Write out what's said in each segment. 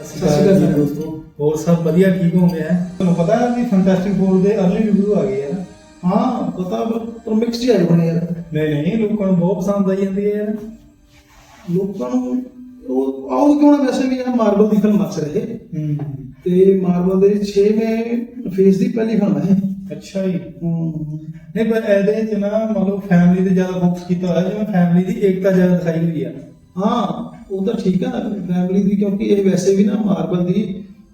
ਸਤਿ ਸ਼੍ਰੀ ਅਕਾਲ ਜੀ ਦੋਸਤੋ ਹੋਰ ਸਭ ਵਧੀਆ ਠੀਕ ਹੋਗੇ ਹੈ? ਤੁਹਾਨੂੰ ਪਤਾ ਹੈ ਵੀ ਫੈਂਟੈਸਟਿਕ ਫੋਰ ਦੇ ਅਰਲੀ ਰਿਵਿਊ ਆ ਗਏ ਆ। ਹਾਂ ਪਤਾ ਪਰ- ਮਿਕਸ ਜੀ ਆਏ ਬਣੇ ਯਾਰ। ਨਹੀਂ ਨਹੀਂ ਲੋਕਾਂ ਨੂੰ ਬਹੁਤ ਪਸੰਦ ਆਈ ਜਾਂਦੀ ਹੈ ਯਾਰ। ਲੋਕਾਂ ਨੂੰ ਉਹ ਆਉ ਕਿਉਂ ਨਾ ਵੈਸੇ ਵੀ ਇਹ ਮਾਰਵਲ ਦੀ ਫਿਲਮ ਅਕਸਰ ਇਹ ਹੂੰ। ਤੇ ਮਾਰਵਲ ਦੇ 6ਵੇਂ ਫੇਸ ਦੀ ਪਹਿਲੀ ਫਿਲਮ ਹੈ ਅੱਛਾ ਜੀ। ਹੂੰ। ਨਹੀਂ ਪਰ ਇਹਦੇ ਚ ਨਾ ਮੰਨ ਲਓ ਫੈਮਿਲੀ ਤੇ ਜ਼ਿਆਦਾ ਫੋਕਸ ਕੀਤਾ ਹੋਇਆ ਜਿਵੇਂ ਫੈਮਿਲੀ ਦੀ ਏਕਤਾ ਜ਼ਿਆਦਾ ਦਿਖਾਈ ਹੋਈ ਆ। ਹਾਂ ਉਹ ਤਾਂ ਠੀਕ ਆ ਫੈਮਿਲੀ ਦੀ ਕਿਉਂਕਿ ਇਹ ਵੈਸੇ ਵੀ ਨਾ ਮਾਰਵਲ ਦੀ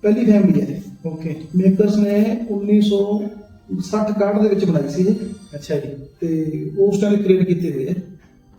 ਪਹਿਲੀ ਫੈਮਿਲੀ ਹੈ ਓਕੇ ਮੇਕਰਸ ਨੇ 1960 61 ਦੇ ਵਿੱਚ ਬਣਾਈ ਸੀ ਇਹ। ਅੱਛਾ ਜੀ। ਤੇ ਉਸ ਟਾਈਮ ਕ੍ਰੀਏਟ ਕੀਤੇ ਹੋਏ ਹੈ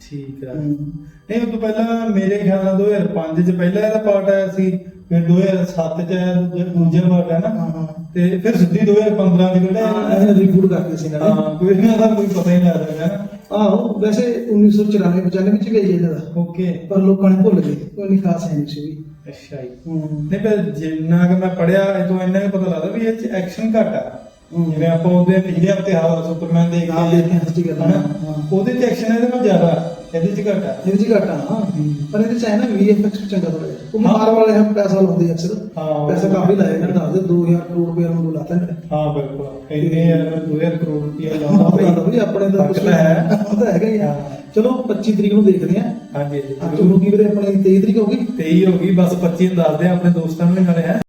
ਠੀਕ ਆ। ਨਹੀਂ ਉਹ ਤੋਂ ਪਹਿਲਾਂ ਮੇਰੇ ਖਿਆਲ ਨਾਲ 2005 ਚ ਪਹਿਲਾ ਇਹਦਾ ਪਾਰਟ ਆਇਆ ਸੀ। ਫਿਰ 2007 ਚ ਆਇਆ ਦੂਜਾ ਦੂਜਾ ਪਾਰਟ ਹੈ ਨਾ। ਹਾਂ ਹਾਂ। ਤੇ ਫਿਰ ਸਿੱਧੀ 2015 ਦੀ ਹਾਂ, ਕਢਾਇਆ ਇਹ ਰੀਬੂਟ ਕਰਦੇ ਸੀ ਹਾਂ ਕੋਈ ਨਹੀਂ ਆਦਾ ਕੋਈ ਪਤਾ ਹੀ ਨਹੀਂ ਲੱਗਦਾ ਹੈ ਨਾ ਆਹੋ ਵੈਸੇ 1994 95 ਵਿੱਚ ਵੀ ਆਈ ਇਹਦਾ। ਓਕੇ। ਪਰ ਲੋਕਾਂ ਨੇ ਭੁੱਲ ਗਏ ਕੋਈ ਨਹੀਂ ਖਾਸ ਹੈ ਨਹੀਂ ਸੀ ਵੀ। ਅੱਛਾ ਜੀ। ਹੂੰ। ਨਹੀਂ ਪਰ ਜਿੰਨਾ ਕਿ ਮੈਂ ਪੜਿਆ ਇਹ ਤੋਂ ਇੰਨਾ ਕੁ ਪਤਾ ਲੱਗਦਾ ਵੀ ਇਹ ਚ ਐਕਸ਼ਨ ਘੱਟ ਆ। ਹੂੰ। ਜਿਵੇਂ ਆਪਾਂ ਉਹਦੇ ਪਿਛਲੇ ਹਫ਼ਤੇ ਹਾਲ ਸੁਪਰਮੈਨ ਦੇਖ ਹਾਂ, ਦੇਖਿਆ, ਸੱਚੀ ਗੱਲ ਆ। ਹਨਾ? ਹਾਂ। ਉਹਦੇ ਚ ਐਕਸ਼ਨ ਇਹਦੇ ਨਾਲ ਜ਼ਿਆਦਾ। ਇਹਦੇ ਚ ਘੱਟ ਇਹਦੇ ਚ ਘਟਾ ਹਾਂ। ਪਰ ਇਹਦੇ ਚ ਹੈ ਨਾ VFX ਚੰਗਾ ਥੋੜਾ ਜਿਹਾ ਉਹ ਹਾਂ। ਮਾਰ ਵਾਲੇ ਹਮ ਪੈਸਾ ਲਾਉਂਦੇ ਆ ਅਕਸਰ। ਹਾਂ। ਪੈਸਾ ਕਾਫੀ ਲਾਇਆ ਇਹਨਾਂ ਦੱਸਦੇ 2000 ਕਰੋੜ ਰੁਪਏ ਨੂੰ ਲਾਤਾ ਇਹਨਾਂ ਨੇ ਹਾਂ ਬਿਲਕੁਲ। ਇੰਨੇ ਯਾਰ 2000 ਕਰੋੜ ਹਾਂ, ਲਾਉਂਦਾ ਪਤਾ ਵੀ ਆਪਣੇ ਦਾ ਤਾਂ ਹੈ। ਉਹ ਤਾਂ ਹੈਗਾ ਹੀ ਆ। ਹਾਂ। ਚਲੋ 25 ਤਰੀਕ ਨੂੰ ਦੇਖਦੇ ਆ ਹਾਂਜੀ ਅੱਜ ਨੂੰ ਕੀ ਵੀਰੇ ਆਪਣੀ 23 ਤਰੀਕ ਹੋ ਗਈ? 23 ਹੋ ਗਈ ਬਸ 25 ਨੂੰ ਦੱਸਦੇ ਆ ਆਪਣੇ ਦੋਸਤਾਂ ਨੂੰ ਵੀ ਨਾਲੇ ਹੈ।